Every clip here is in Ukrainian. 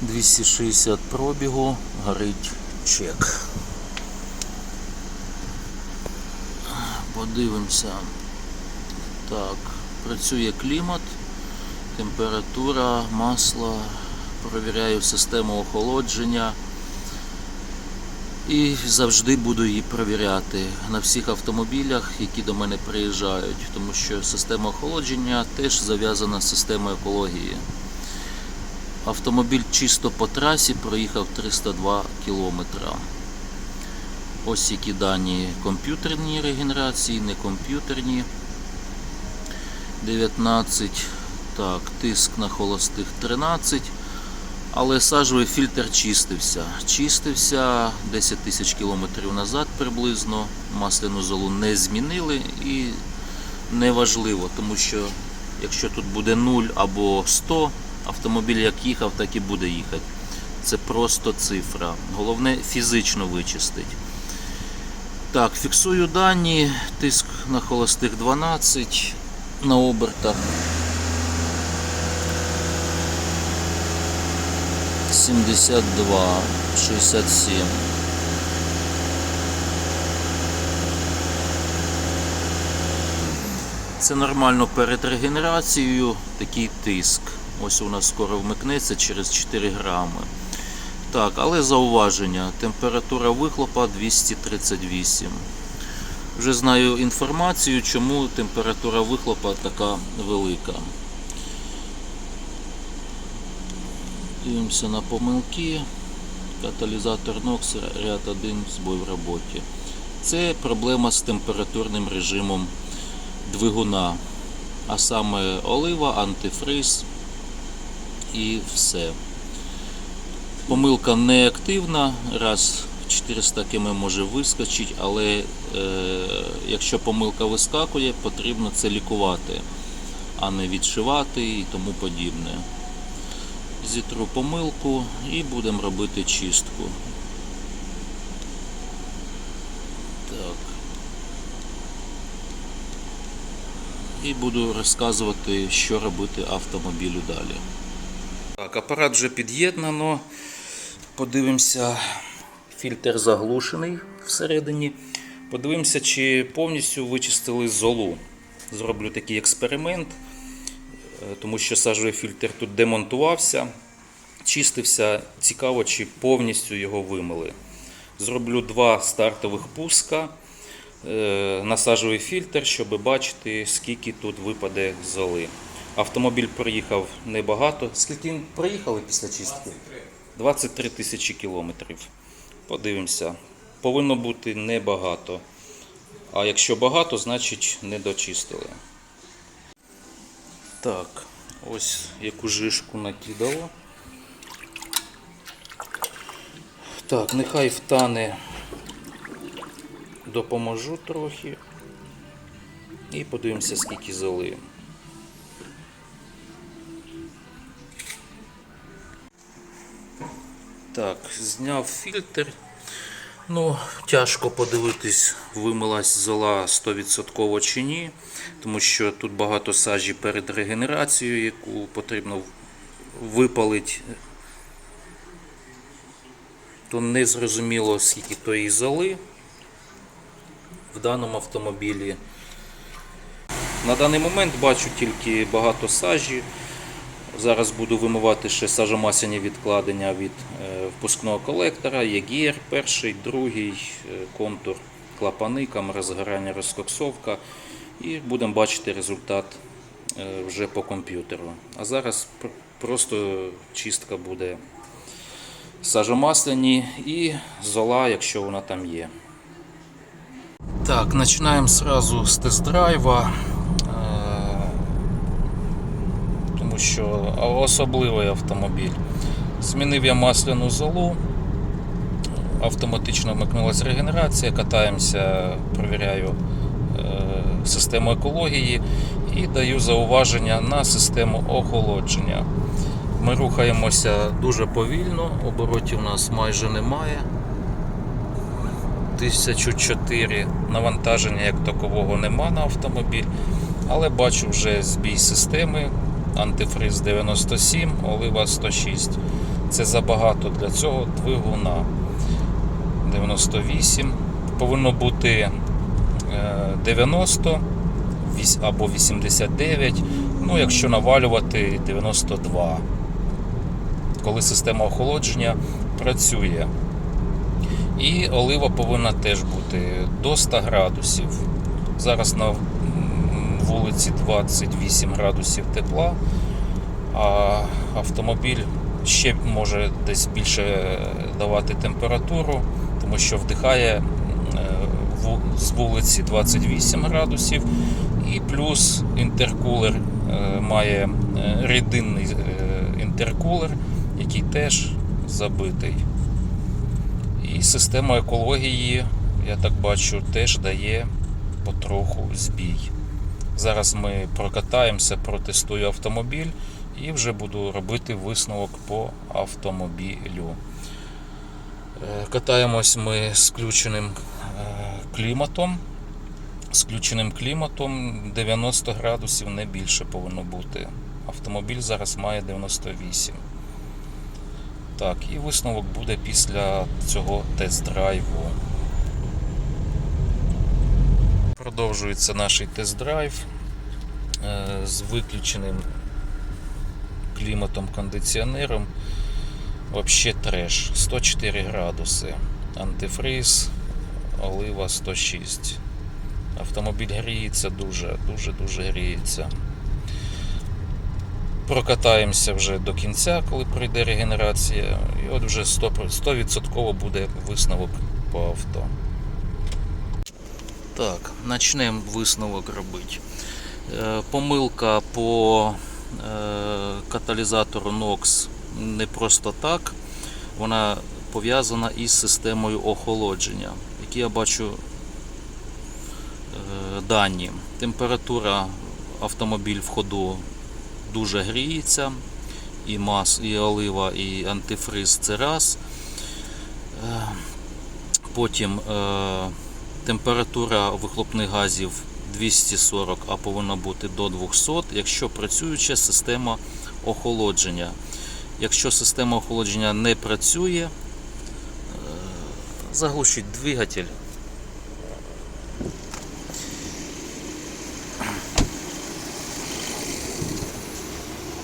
260 пробігу, горить чек. Подивимося. Так, працює клімат, температура, масло, провіряю систему охолодження. І завжди буду її провіряти на всіх автомобілях, які до мене приїжджають, тому що система охолодження теж зав'язана з системою екології. Автомобіль чисто по трасі проїхав 302 кілометра. Ось які дані комп'ютерні регенерації, не комп'ютерні. 19, так, тиск на холостих 13. Але сажовий фільтр чистився. Чистився 10 тисяч кілометрів назад приблизно. Масляну золу не змінили і неважливо, тому що якщо тут буде 0 або 100, автомобіль як їхав, так і буде їхати. Це просто цифра. Головне фізично вичистить. Так, фіксую дані. Тиск на холостих 12 на обертах. 72, 67. Це нормально перед регенерацією такий тиск. Ось у нас скоро вмикнеться через 4 грами. Так, але зауваження. Температура вихлопа 238. Вже знаю інформацію, чому температура вихлопа така велика. Дивимося на помилки. Каталізатор NOx ряд 1 збой в роботі. Це проблема з температурним режимом двигуна. А саме олива, антифриз і все. Помилка не активна, раз 400 км може вискочити, але е, якщо помилка вискакує, потрібно це лікувати, а не відшивати і тому подібне зітру помилку і будемо робити чистку. Так. І буду розказувати, що робити автомобілю далі. Так, апарат вже під'єднано. Подивимося, фільтр заглушений всередині. Подивимося, чи повністю вичистили золу. Зроблю такий експеримент. Е, тому що сажовий фільтр тут демонтувався, чистився. Цікаво, чи повністю його вимили. Зроблю два стартових пуска е, на сажовий фільтр, щоб бачити, скільки тут випаде золи. Автомобіль проїхав небагато. Скільки проїхали після чистки? 23 тисячі кілометрів. Подивимося. Повинно бути небагато. А якщо багато, значить не дочистили. Так, ось яку жишку накидало. Так, нехай втане, допоможу трохи. І подивимося, скільки зали. Так, зняв фільтр. Ну, тяжко подивитись, вимилась зола 100% чи ні, тому що тут багато сажі перед регенерацією, яку потрібно випалити. То не зрозуміло, скільки тої золи в даному автомобілі. На даний момент бачу тільки багато сажі. Зараз буду вимивати ще сажомасляні відкладення від е, впускного колектора, ЄГР, перший, другий е, контур клапани, камера згорання, розкоксовка. І будемо бачити результат е, вже по комп'ютеру. А зараз просто чистка буде сажомасляні і зола, якщо вона там є. Так, починаємо сразу з тест-драйва. Е, тому що особливий автомобіль. Змінив я масляну золу, автоматично вмикнулася регенерація, катаємося, провіряю е, систему екології і даю зауваження на систему охолодження. Ми рухаємося дуже повільно, оборотів у нас майже немає. 1004 навантаження як такового нема на автомобіль, але бачу вже збій системи, антифриз 97, олива 106. Це забагато для цього двигуна. 98. Повинно бути е, 90 або 89. Ну, якщо навалювати 92. Коли система охолодження працює. І олива повинна теж бути до 100 градусів. Зараз на вулиці 28 градусів тепла, а автомобіль ще може десь більше давати температуру, тому що вдихає е, з вулиці 28 градусів, і плюс інтеркулер е, має е, рідинний е, інтеркулер, який теж забитий. І система екології, я так бачу, теж дає потроху збій. Зараз ми прокатаємося, протестую автомобіль і вже буду робити висновок по автомобілю. Е, Катаємось ми з включеним е, кліматом. З включеним кліматом 90 градусів не більше повинно бути. Автомобіль зараз має 98. Так, і висновок буде після цього тест-драйву. Продовжується наш тест-драйв е, з виключеним кліматом кондиціонером. Вообще треш. 104 градуси. Антифриз, олива 106. Автомобіль гріється дуже, дуже, дуже гріється. Прокатаємося вже до кінця, коли пройде регенерація, і от вже 100%, 100% буде висновок по авто. Так, почнемо висновок робити. Е, Помилка по е, каталізатору NOx не просто так. Вона пов'язана із системою охолодження, які я бачу е, дані. Температура автомобіль в ходу дуже гріється, і мас, і олива, і антифриз це раз. Потім температура вихлопних газів 240, а повинна бути до 200, якщо працююча система охолодження. Якщо система охолодження не працює, е, заглушіть двигатель.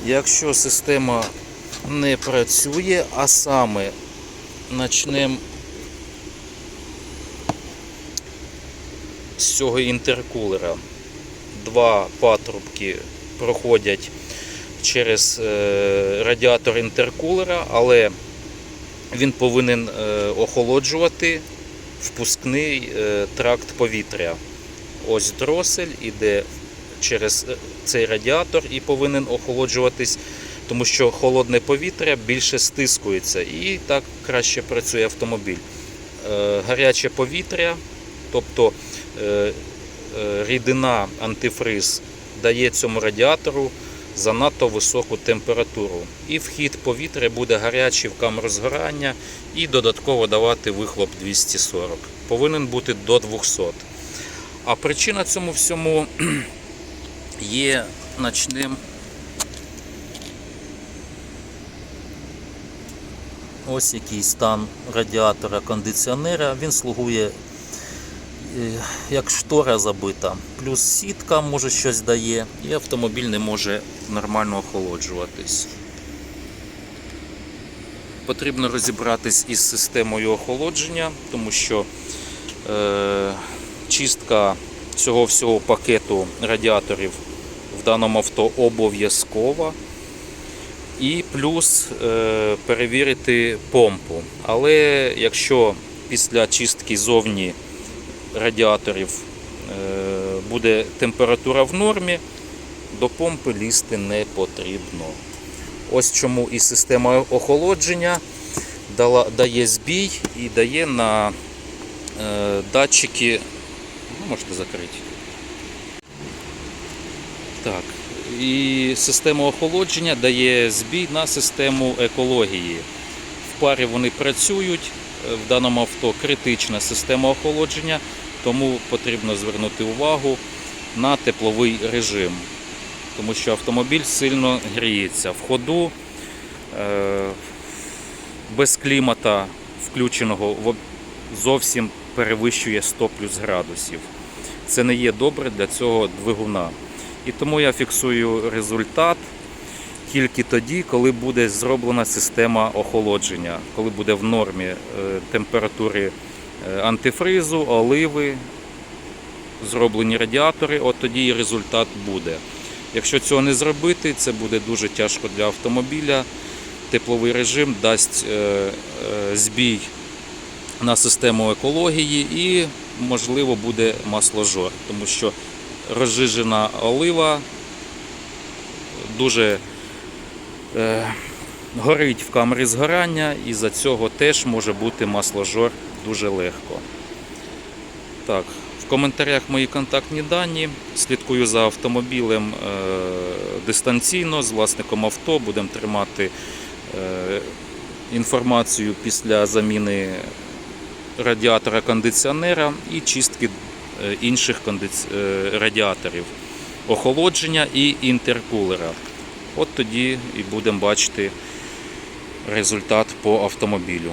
Якщо система не працює, а саме почнемо з цього інтеркулера. Два патрубки проходять через е, радіатор інтеркулера, але він повинен е, охолоджувати впускний е, тракт повітря. Ось дросель іде через цей радіатор і повинен охолоджуватись, тому що холодне повітря більше стискується і так краще працює автомобіль. Гаряче повітря, тобто рідина антифриз дає цьому радіатору занадто високу температуру. І вхід повітря буде гарячий в камеру згорання і додатково давати вихлоп 240. Повинен бути до 200. А причина цьому всьому є начнем. Ось який стан радіатора кондиціонера. Він слугує е, як штора забита. Плюс сітка може щось дає, і автомобіль не може нормально охолоджуватись. Потрібно розібратись із системою охолодження, тому що е, чистка цього всього пакету радіаторів в даному авто обов'язкова. І плюс е, перевірити помпу. Але якщо після чистки зовні радіаторів е, буде температура в нормі, до помпи лізти не потрібно. Ось чому і система охолодження дає збій і дає на е, датчики. Ну, можете закрити. Так. І система охолодження дає збій на систему екології. В парі вони працюють. Е, В даному авто критична система охолодження, тому потрібно звернути увагу на тепловий режим, тому що автомобіль сильно гріється. В ходу е, без клімата включеного зовсім перевищує 100 плюс градусів. Це не є добре для цього двигуна. І тому я фіксую результат тільки тоді, коли буде зроблена система охолодження, коли буде в нормі е, температури антифризу, оливи, зроблені радіатори, от тоді і результат буде. Якщо цього не зробити, це буде дуже тяжко для автомобіля. Тепловий режим дасть е, е, збій на систему екології і, можливо, буде масложор, тому що розжижена олива дуже е, горить в камері згорання, і за цього теж може бути масложор дуже легко. Так, в коментарях мої контактні дані. Слідкую за автомобілем е, дистанційно з власником авто. Будемо тримати е, інформацію після заміни радіатора кондиціонера і чистки е, інших радіаторів, охолодження і інтеркулера. От тоді і будемо бачити результат по автомобілю.